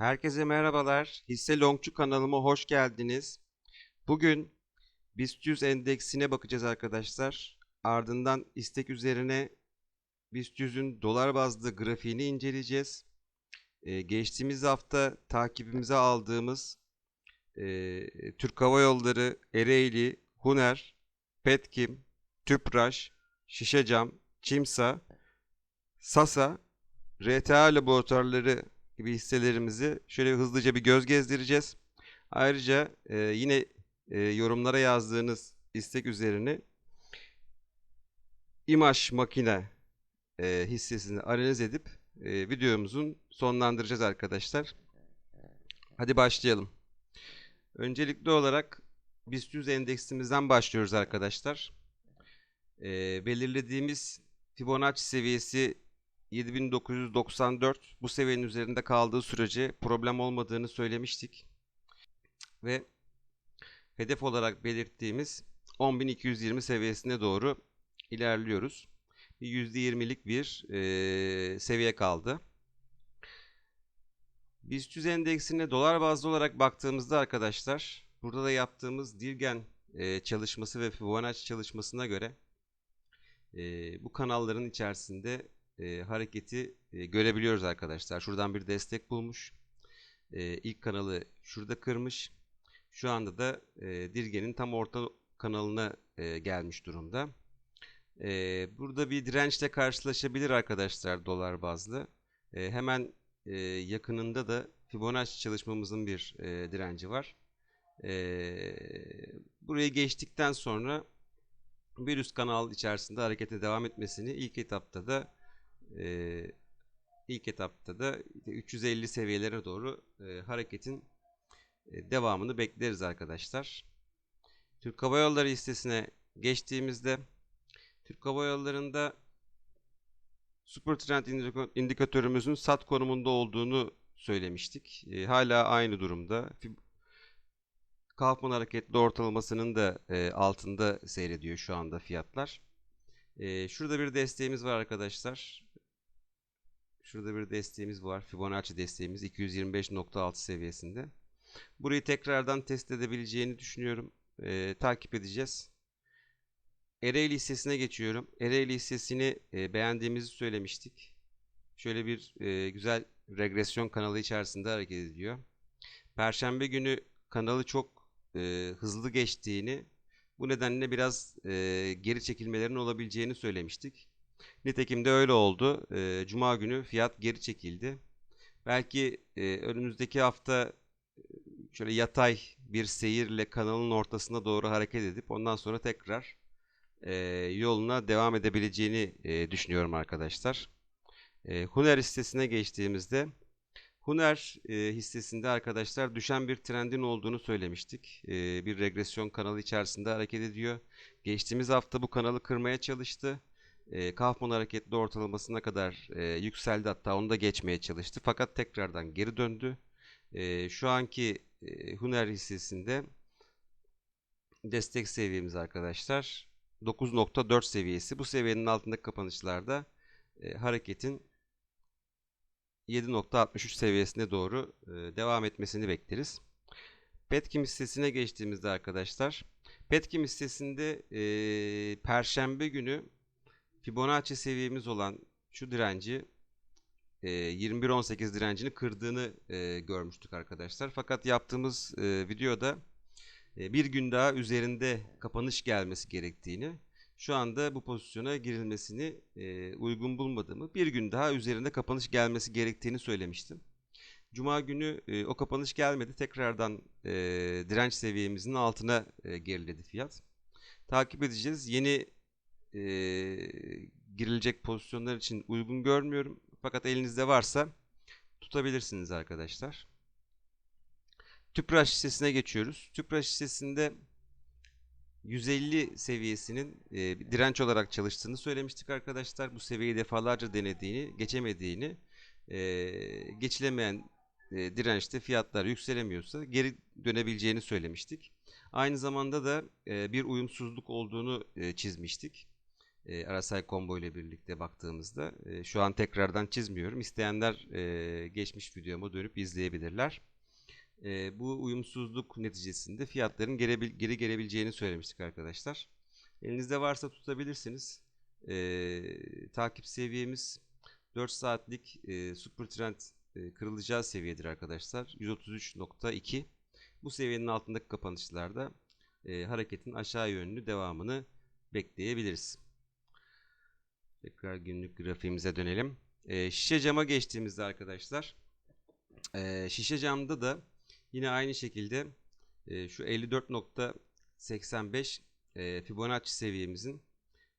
Herkese merhabalar. Hisse Longçu kanalıma hoş geldiniz. Bugün BIST 100 endeksine bakacağız arkadaşlar. Ardından istek üzerine BIST 100'ün dolar bazlı grafiğini inceleyeceğiz. Ee, geçtiğimiz hafta takibimize aldığımız e, Türk Hava Yolları, Ereğli, Huner, Petkim, Tüpraş, Şişecam, Çimsa, Sasa, RTA laboratuvarları gibi hisselerimizi şöyle hızlıca bir göz gezdireceğiz. Ayrıca e, yine e, yorumlara yazdığınız istek üzerine İmaj makine e, hissesini analiz edip e, videomuzun sonlandıracağız arkadaşlar. Hadi başlayalım. Öncelikli olarak BIST 100 endeksimizden başlıyoruz arkadaşlar. E, belirlediğimiz Fibonacci seviyesi 7994 bu seviyenin üzerinde kaldığı sürece problem olmadığını söylemiştik. Ve hedef olarak belirttiğimiz 10220 seviyesine doğru ilerliyoruz. %20'lik bir e, seviye kaldı. BIST 100 endeksine dolar bazlı olarak baktığımızda arkadaşlar burada da yaptığımız Dilgen e, çalışması ve Fibonacci çalışmasına göre e, bu kanalların içerisinde e, hareketi e, görebiliyoruz arkadaşlar. Şuradan bir destek bulmuş. E, ilk kanalı şurada kırmış. Şu anda da e, dirgenin tam orta kanalına e, gelmiş durumda. E, burada bir dirençle karşılaşabilir arkadaşlar dolar bazlı. E, hemen e, yakınında da Fibonacci çalışmamızın bir e, direnci var. E, burayı geçtikten sonra bir üst kanal içerisinde harekete devam etmesini ilk etapta da e, ilk etapta da 350 seviyelere doğru e, hareketin e, devamını bekleriz arkadaşlar. Türk Hava Yolları hissesine geçtiğimizde Türk Hava Yolları'nda Super Trend indikatörümüzün sat konumunda olduğunu söylemiştik. E, hala aynı durumda. Kaufman hareketli ortalamasının da e, altında seyrediyor şu anda fiyatlar. E, şurada bir desteğimiz var arkadaşlar. Şurada bir desteğimiz var. Fibonacci desteğimiz 225.6 seviyesinde. Burayı tekrardan test edebileceğini düşünüyorum. Ee, takip edeceğiz. Ereğli hissesine geçiyorum. Ereğli hissesini e, beğendiğimizi söylemiştik. Şöyle bir e, güzel regresyon kanalı içerisinde hareket ediyor. Perşembe günü kanalı çok e, hızlı geçtiğini, bu nedenle biraz e, geri çekilmelerin olabileceğini söylemiştik. Nitekim de öyle oldu. E, Cuma günü fiyat geri çekildi. Belki e, önümüzdeki hafta şöyle yatay bir seyirle kanalın ortasına doğru hareket edip ondan sonra tekrar e, yoluna devam edebileceğini e, düşünüyorum arkadaşlar. E, Huner hissesine geçtiğimizde Huner e, hissesinde arkadaşlar düşen bir trendin olduğunu söylemiştik. E, bir regresyon kanalı içerisinde hareket ediyor. Geçtiğimiz hafta bu kanalı kırmaya çalıştı e, Kaufman hareketli ortalamasına kadar e, yükseldi hatta onu da geçmeye çalıştı fakat tekrardan geri döndü. E, şu anki e, Huner hissesinde destek seviyemiz arkadaşlar 9.4 seviyesi. Bu seviyenin altındaki kapanışlarda e, hareketin 7.63 seviyesine doğru e, devam etmesini bekleriz. Petkim hissesine geçtiğimizde arkadaşlar Petkim hissesinde e, Perşembe günü Fibonacci seviyemiz olan şu direnci e, 21.18 direncini kırdığını e, görmüştük arkadaşlar. Fakat yaptığımız e, videoda e, bir gün daha üzerinde kapanış gelmesi gerektiğini, şu anda bu pozisyona girilmesini e, uygun bulmadığımı, bir gün daha üzerinde kapanış gelmesi gerektiğini söylemiştim. Cuma günü e, o kapanış gelmedi. Tekrardan e, direnç seviyemizin altına e, geriledi fiyat. Takip edeceğiz. Yeni e, girilecek pozisyonlar için uygun görmüyorum. Fakat elinizde varsa tutabilirsiniz arkadaşlar. Tüpraş hissesine geçiyoruz. Tüpraş hissesinde 150 seviyesinin e, direnç olarak çalıştığını söylemiştik arkadaşlar. Bu seviyeyi defalarca denediğini, geçemediğini, e, geçilemeyen e, dirençte fiyatlar yükselemiyorsa geri dönebileceğini söylemiştik. Aynı zamanda da e, bir uyumsuzluk olduğunu e, çizmiştik. E, RSI combo ile birlikte baktığımızda e, şu an tekrardan çizmiyorum. İsteyenler e, geçmiş videoma dönüp izleyebilirler. E, bu uyumsuzluk neticesinde fiyatların geri, geri gelebileceğini söylemiştik arkadaşlar. Elinizde varsa tutabilirsiniz. E, takip seviyemiz 4 saatlik e, super trend e, kırılacağı seviyedir arkadaşlar. 133.2. Bu seviyenin altındaki kapanışlarda e, hareketin aşağı yönlü devamını bekleyebiliriz. Tekrar günlük grafiğimize dönelim. E, şişe cama geçtiğimizde arkadaşlar e, şişe camda da yine aynı şekilde e, şu 54.85 e, Fibonacci seviyemizin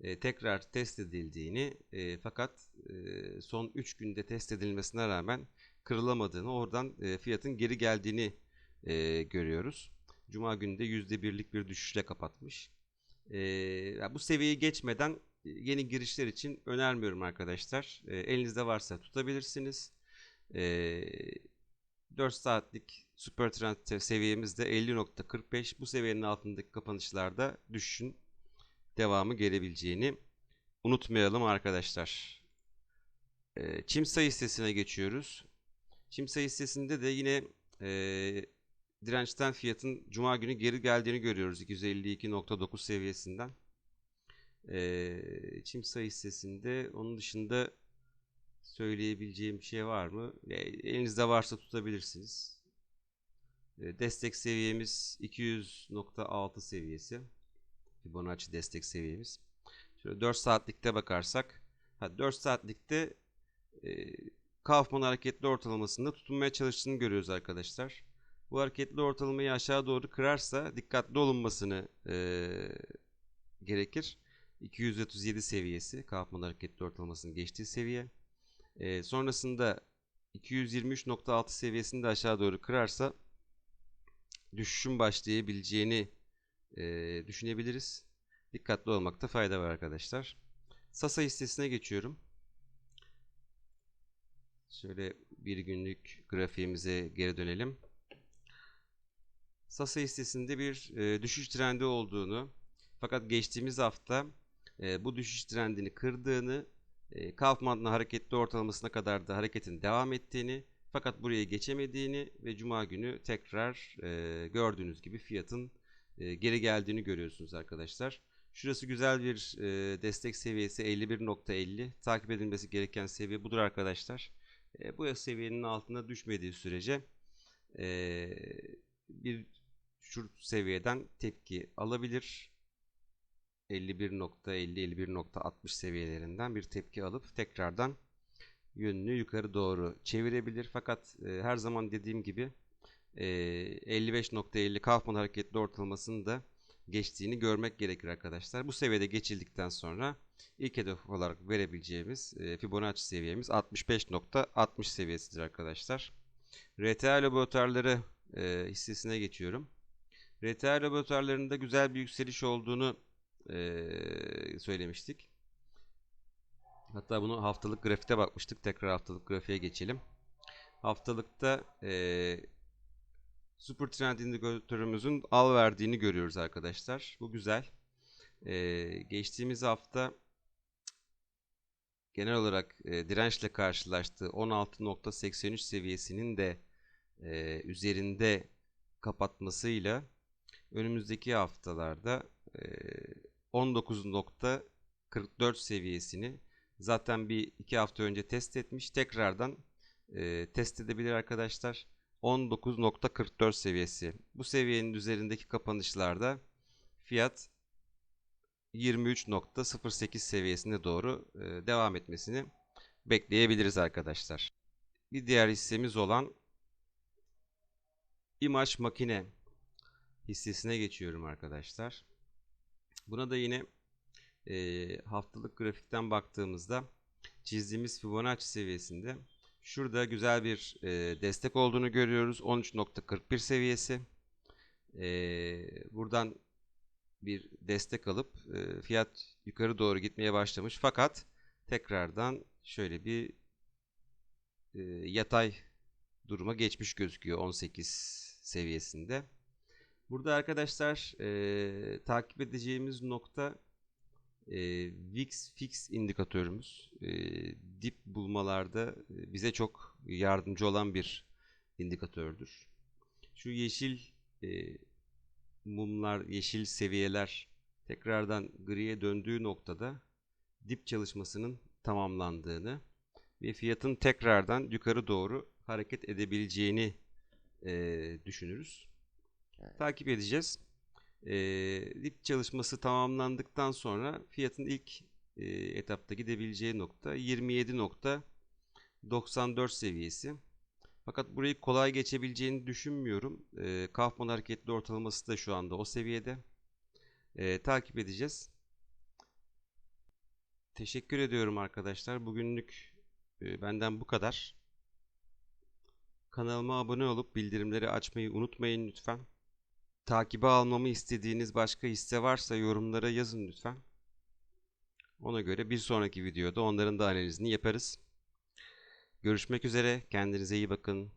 e, tekrar test edildiğini e, fakat e, son 3 günde test edilmesine rağmen kırılamadığını oradan e, fiyatın geri geldiğini e, görüyoruz. Cuma günü de %1'lik bir düşüşle kapatmış. E, bu seviyeyi geçmeden yeni girişler için önermiyorum arkadaşlar. E, elinizde varsa tutabilirsiniz. E, 4 saatlik super trend seviyemiz de 50.45. Bu seviyenin altındaki kapanışlarda düşüşün devamı gelebileceğini unutmayalım arkadaşlar. E, çim sayı hissesine geçiyoruz. Çim sayı hissesinde de yine e, dirençten fiyatın cuma günü geri geldiğini görüyoruz 252.9 seviyesinden. E, çim sayı hissesinde onun dışında söyleyebileceğim bir şey var mı? E, elinizde varsa tutabilirsiniz. E, destek seviyemiz 200.6 seviyesi. Fibonacci destek seviyemiz. Şöyle 4 saatlikte bakarsak, ha 4 saatlikte e, Kaufman hareketli ortalamasında tutunmaya çalıştığını görüyoruz arkadaşlar. Bu hareketli ortalamayı aşağı doğru kırarsa dikkatli olunmasını e, gerekir. 237 seviyesi Kaufman hareketli ortalamasının geçtiği seviye. E, sonrasında 223.6 seviyesini de aşağı doğru kırarsa düşüşün başlayabileceğini e, düşünebiliriz. Dikkatli olmakta fayda var arkadaşlar. Sasa hissesine geçiyorum. Şöyle bir günlük grafiğimize geri dönelim. Sasa hissesinde bir e, düşüş trendi olduğunu fakat geçtiğimiz hafta e, bu düşüş trendini kırdığını e, Kaufman'ın hareketli ortalamasına kadar da hareketin devam ettiğini fakat buraya geçemediğini ve cuma günü tekrar e, gördüğünüz gibi fiyatın e, geri geldiğini görüyorsunuz arkadaşlar. Şurası güzel bir e, destek seviyesi 51.50 takip edilmesi gereken seviye budur arkadaşlar. E, bu seviyenin altına düşmediği sürece e, bir şu seviyeden tepki alabilir. 51.50-51.60 seviyelerinden bir tepki alıp tekrardan yönünü yukarı doğru çevirebilir. Fakat e, her zaman dediğim gibi e, 55.50 Kaufman hareketli ortalamasını da geçtiğini görmek gerekir arkadaşlar. Bu seviyede geçildikten sonra ilk hedef olarak verebileceğimiz e, Fibonacci seviyemiz 65.60 seviyesidir arkadaşlar. RTA laboratuvarları e, hissesine geçiyorum. RTA laboratuvarlarında güzel bir yükseliş olduğunu e, söylemiştik. Hatta bunu haftalık grafikte bakmıştık. Tekrar haftalık grafiğe geçelim. Haftalıkta e, Super Trend indikatörümüzün al verdiğini görüyoruz arkadaşlar. Bu güzel. E, geçtiğimiz hafta genel olarak e, dirençle karşılaştığı 16.83 seviyesinin de e, üzerinde kapatmasıyla önümüzdeki haftalarda e, 19.44 seviyesini zaten bir iki hafta önce test etmiş. Tekrardan test edebilir arkadaşlar. 19.44 seviyesi. Bu seviyenin üzerindeki kapanışlarda fiyat 23.08 seviyesine doğru devam etmesini bekleyebiliriz arkadaşlar. Bir diğer hissemiz olan imaj makine hissesine geçiyorum arkadaşlar. Buna da yine e, haftalık grafikten baktığımızda çizdiğimiz Fibonacci seviyesinde şurada güzel bir e, destek olduğunu görüyoruz. 13.41 seviyesi. E, buradan bir destek alıp e, fiyat yukarı doğru gitmeye başlamış. Fakat tekrardan şöyle bir e, yatay duruma geçmiş gözüküyor 18 seviyesinde. Burada arkadaşlar e, takip edeceğimiz nokta e, VIX fix indikatörümüz e, dip bulmalarda bize çok yardımcı olan bir indikatördür. Şu yeşil e, mumlar, yeşil seviyeler tekrardan griye döndüğü noktada dip çalışmasının tamamlandığını ve fiyatın tekrardan yukarı doğru hareket edebileceğini e, düşünürüz. Takip edeceğiz. E, dip çalışması tamamlandıktan sonra fiyatın ilk e, etapta gidebileceği nokta 27.94 seviyesi. Fakat burayı kolay geçebileceğini düşünmüyorum. E, Kaufman hareketli ortalaması da şu anda o seviyede. E, takip edeceğiz. Teşekkür ediyorum arkadaşlar. Bugünlük e, benden bu kadar. Kanalıma abone olup bildirimleri açmayı unutmayın lütfen. Takibe almamı istediğiniz başka hisse varsa yorumlara yazın lütfen. Ona göre bir sonraki videoda onların da analizini yaparız. Görüşmek üzere. Kendinize iyi bakın.